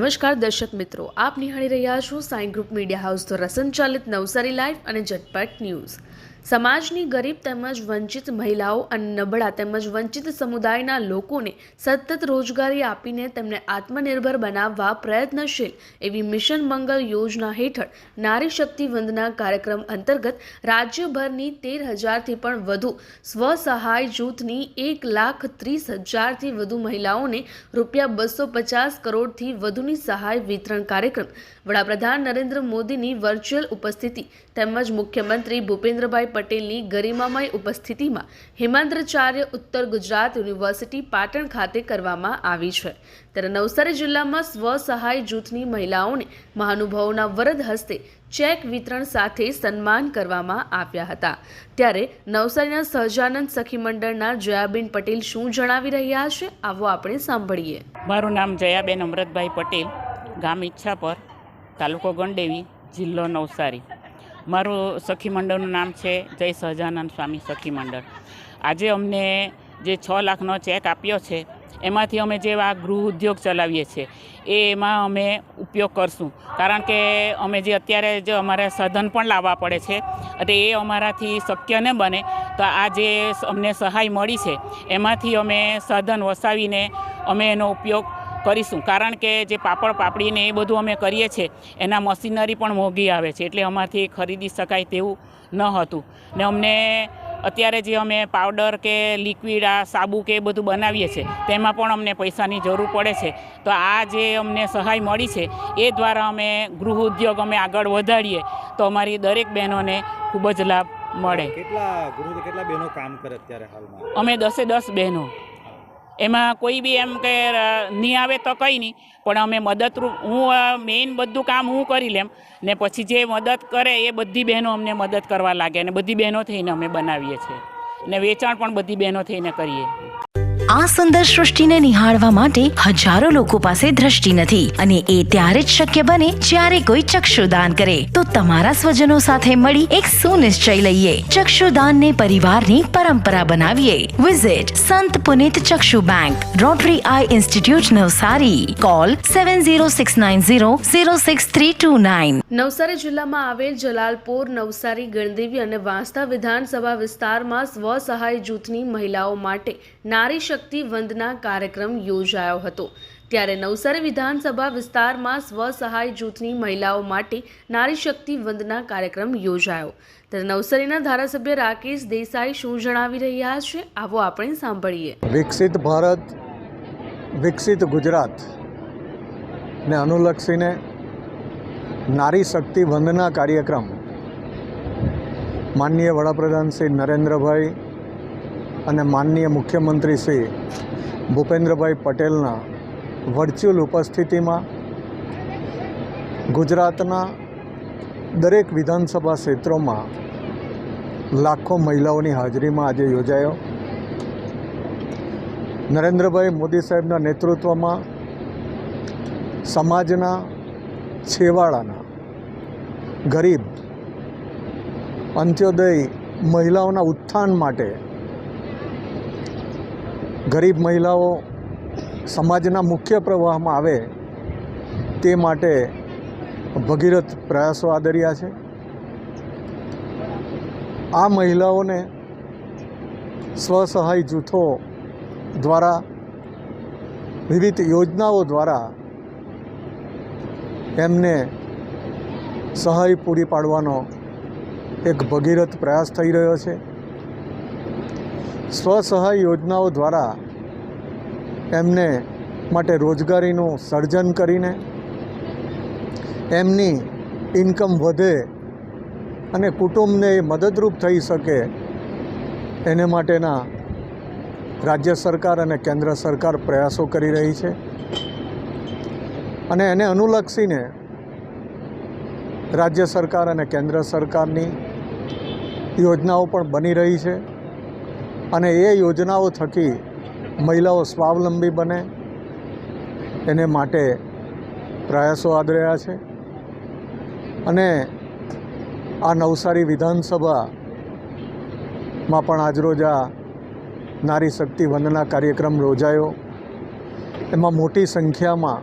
નમસ્કાર દર્શક મિત્રો, આપ નિહાળી રહ્યા છો સાઈ ગ્રુપ મીડિયા હાઉસ દ્વારા સંચાલિત નવસારી લાઈવ અને ઝટપટ ન્યૂઝ. સમાજની ગરીબ તેમજ વંચિત મહિલાઓ અને નબળા તેમજ વંચિત સમુદાયના લોકોને સતત રોજગારી આપીને તેમને આત્મનિર્ભર બનાવવા પ્રયત્નશીલ એવી મિશન મંગલ યોજના હેઠળ નારી શક્તિ વંદના કાર્યક્રમ અંતર્ગત રાજ્યભરની તેર હજારથી પણ વધુ સ્વસહાય જૂથની એક લાખ ત્રીસ હજારથી વધુ મહિલાઓને રૂપિયા બસો પચાસ કરોડથી વધુની સહાય વિતરણ કાર્યક્રમ. વડાપ્રધાન નરેન્દ્ર મોદીની વર્ચ્યુઅલ ઉપસ્થિતિ તેમજ મુખ્યમંત્રી ભૂપેન્દ્રભાઈ પટેલની ગરિમામય ઉપસ્થિતિમાં હેમાંદ્રાચાર્ય ઉત્તર ગુજરાત યુનિવર્સિટી પાટણ ખાતે કરવામાં આવી છે. ત્યારે નવસારી જિલ્લામાં સ્વસહાય જૂથની મહિલાઓને મહાનુભાવોના વરદ હસ્તે ચેક વિતરણ સાથે સન્માન કરવામાં આવ્યા હતા. ત્યારે નવસારીના સહજાનંદ સખી મંડળના જયાબેન પટેલ શું જણાવી રહ્યા છે, આવો આપણે સાંભળીએ. મારું નામ જયાબેન અમૃતભાઈ પટેલ, ગામ ઈચ્છાપર, તાલુકો ગણદેવી જિલ્લો નવસારી. મારું સખી મંડળનું નામ છે જય સહજાનંદ સ્વામી સખી મંડળ. આજે અમને જે છ લાખનો ચેક આપ્યો છે, એમાંથી અમે જે આ ગૃહ ઉદ્યોગ ચલાવીએ છીએ, એ એમાં અમે ઉપયોગ કરશું. કારણ કે અમે જે અત્યારે જે અમારે સાધન પણ લાવવા પડે છે, એટલે એ અમારાથી શક્ય ન બને. તો આ જે અમને સહાય મળી છે, એમાંથી અમે સાધન વસાવીને અમે એનો ઉપયોગ કરીશું. કારણ કે જે પાપડ પાપડીને એ બધું અમે કરીએ છીએ એના મશીનરી પણ મોંઘી આવે છે. એટલે અમારથી ખરીદી શકાય તેવું ન હતું. ને અમને અત્યારે જે અમે પાવડર કે લિક્વિડ આ સાબુ કે એ બધું બનાવીએ છીએ તેમાં પણ અમને પૈસાની જરૂર પડે છે. તો આ જે અમને સહાય મળી છે એ દ્વારા અમે ગૃહ ઉદ્યોગ અમે આગળ વધારીએ તો અમારી દરેક બહેનોને ખૂબ જ લાભ મળે. કેટલા કેટલા બહેનો કામ કરે અત્યારે હાલમાં? અમે દસે દસ બહેનો. એમાં કોઈ બી એમ કે નહીં આવે તો કંઈ નહીં. પણ અમે મદદરૂપ, હું મેઇન બધું કામ હું કરી લેમ. ને પછી જે મદદ કરે એ બધી બહેનો અમને મદદ કરવા લાગે. અને બધી બહેનો થઈને અમે બનાવીએ છીએ. ને વેચાણ પણ બધી બહેનો થઈને કરીએ. આ સુંદર સૃષ્ટિને નિહાળવા માટે હજારો લોકો પાસે દ્રષ્ટિ નથી અને એ ત્યારે જ શક્ય બને જ્યારે કોઈ ચક્ષુદાન કરે. તો તમારા સ્વજનો સાથે મળી એક સુનિશ્ચય લઈએ. ચક્ષુદાનને પરિવારની પરંપરા બનાવીએ. Visit Sant Punit Chakshu bank rotary eye institute Navsari. Call seven nine zero zero six three two nine Navsari જિલ્લામાં આવેલ જલાલપોર, નવસારી, ગણદેવી અને વાંસદા વિધાનસભા વિસ્તારમાં સ્વસહાય જૂથની મહિલાઓ માટે નારી શક્તિ વંદના કાર્યક્રમ યોજાયો હતો. ત્યારે નવસારી વિધાનસભા વિસ્તારમાં સ્વસહાય જૂથની મહિલાઓ માટે નારી શક્તિ વંદના કાર્યક્રમ યોજાયો. ત્યારે નવસારીના ધારાસભ્ય રાકેશ દેસાઈ શું જણાવી રહ્યા છે, આવો આપણે સાંભળીએ. વિકસિત ભારત, વિકસિત ગુજરાત ને અનુલક્ષીને નારી શક્તિ વંદના કાર્યક્રમ માનનીય વડાપ્રધાન શ્રી નરેન્દ્રભાઈ અને માનનીય મુખ્યમંત્રી શ્રી ભૂપેન્દ્રભાઈ પટેલના વર્ચ્યુઅલ ઉપસ્થિતિમાં ગુજરાતના દરેક વિધાનસભા ક્ષેત્રોમાં લાખો મહિલાઓની હાજરીમાં આજે યોજાયો. નરેન્દ્રભાઈ મોદી સાહેબના નેતૃત્વમાં સમાજના છેવાડાના ગરીબ અંત્યોદય મહિલાઓના ઉત્થાન માટે ગરીબ મહિલાઓ સમાજના મુખ્ય પ્રવાહમાં આવે તે માટે ભગીરથ પ્રયાસો આદર્યા છે. આ મહિલાઓને સ્વસહાય જૂથો દ્વારા, વિવિધ યોજનાઓ દ્વારા એમને સહાય પૂરી પાડવાનો એક ભગીરથ પ્રયાસ થઈ રહ્યો છે. સ્વસહાય યોજનાઓ દ્વારા એમને માટે રોજગારીનું સર્જન કરીને એમની ઇન્કમ વધે અને કુટુંબને મદદરૂપ થઈ શકે એને માટેના રાજ્ય સરકાર અને કેન્દ્ર સરકાર પ્રયાસો કરી રહી છે. અને એને અનુલક્ષીને રાજ્ય સરકાર અને કેન્દ્ર સરકારની યોજનાઓ પણ બની રહી છે. અને એ યોજનાઓ થકી મહિલાઓ સ્વાવલંબી બને. એને માટે પ્રયાસો આદર્યા છે. અને આ નવસારી વિધાનસભામાં પણ આજરોજ આ નારી શક્તિ વંદના કાર્યક્રમ યોજાયો. એમાં મોટી સંખ્યામાં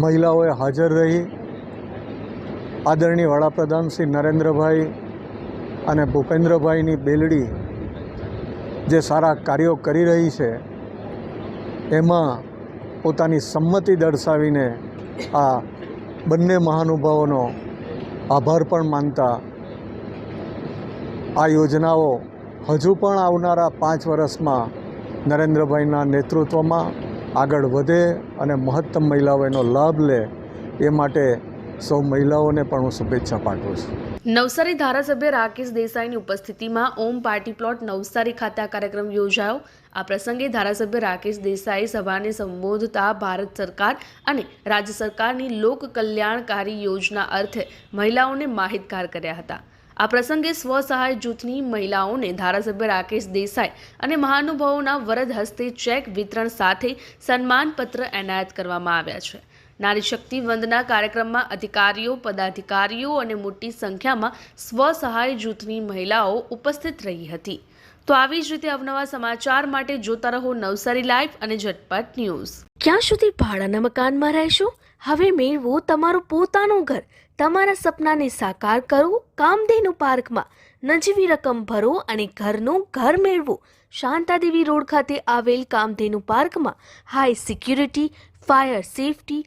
મહિલાઓએ હાજર રહી. આદરણીય વડાપ્રધાન શ્રી નરેન્દ્રભાઈ અને ભૂપેન્દ્રભાઈની બેલડી જે સારા કાર્યો કરી રહી છે, એમાં પોતાની સંમતિ દર્શાવીને આ બંને મહાનુભાવોનો આભાર પણ માનતા આ યોજનાઓ હજુ પણ આવનારા પાંચ વર્ષમાં નરેન્દ્રભાઈના નેતૃત્વમાં આગળ વધે અને મહત્તમ મહિલાઓ એનો લાભ લે, એ માટે સૌ મહિલાઓને પણ હું શુભેચ્છા પાઠવું છું. નવસારી ધારાસભ્ય રાકેશ દેસાઈની ઉપસ્થિતિમાં ઓમ પાર્ટી પ્લોટ નવસારી ખાતે આ કાર્યક્રમ યોજાયો. આ પ્રસંગે ધારાસભ્ય રાકેશ દેસાઈ સભાને સંબોધતા ભારત સરકાર અને રાજ્ય સરકારની લોક કલ્યાણકારી યોજના અર્થે મહિલાઓને માહિતગાર કર્યા હતા. આ પ્રસંગે સ્વસહાય જૂથની મહિલાઓને ધારાસભ્ય રાકેશ દેસાઈ અને મહાનુભાવોના વરદ હસ્તે ચેક વિતરણ સાથે સન્માનપત્ર એનાયત કરવામાં આવ્યા છે. નારી શક્તિ વંદના કાર્યક્રમમાં અધિકારીઓ, પદાધિકારીઓ અને મોટી સંખ્યામાં સ્વસહાય જૂથની મહિલાઓ ઉપસ્થિત રહી હતી. તો આવી જ રીતે અવનવા સમાચાર માટે જોતા રહો નવસારી લાઈવ અને ઝટપટ ન્યૂઝ. ક્યાં સુધી ભાડાના મકાનમાં રહેશો? હવે મેળવો તમારું પોતાનું ઘર. તમારા સપનાને સાકાર કરો, કામધેનુ પાર્કમાં. નજીવી રકમ ભરો અને ઘરનું ઘર મેળવો. શાંતાદેવી રોડ ખાતે આવેલ કામધેનુ પાર્કમાં high security fire safety